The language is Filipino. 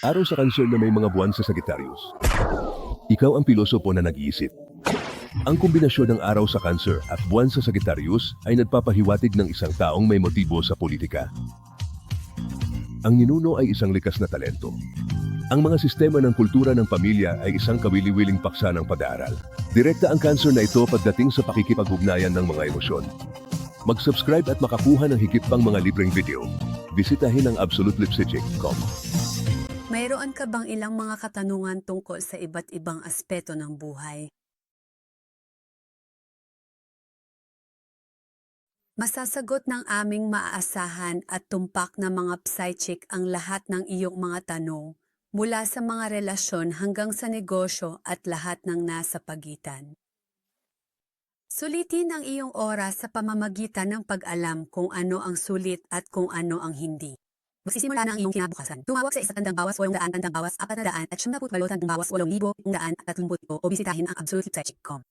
Araw sa cancer na may mga buwan sa Sagittarius. Ikaw ang pilosopo na nag-iisip. Ang kombinasyon ng araw sa cancer at buwan sa Sagittarius ay nagpapahiwatig ng isang taong may motibo sa politika. Ang ninuno ay isang likas na talento. Ang mga sistema ng kultura ng pamilya ay isang kawili-wiling paksa ng pag-aaral. Direkta ang cancer na ito pagdating sa pakikipag-ugnayan ng mga emosyon. Mag-subscribe at makakuha ng higit pang mga libreng video. Bisitahin ang absolutelipsitchik.com. Mayroon ka bang ilang mga katanungan tungkol sa iba't ibang aspeto ng buhay? Masasagot ng aming maaasahan at tumpak na mga psychic ang lahat ng iyong mga tanong, mula sa mga relasyon hanggang sa negosyo at lahat ng nasa pagitan. Sulitin ang iyong oras sa pamamagitan ng pag-alam kung ano ang sulit at kung ano ang hindi. Magsisimula na ang iyong kinabukasan. Tumawag sa isa tandang bawas 800 tandang bawas 400 at 78 tandang bawas 8,000 at 30 o bisitahin ang absolutepsychic.com.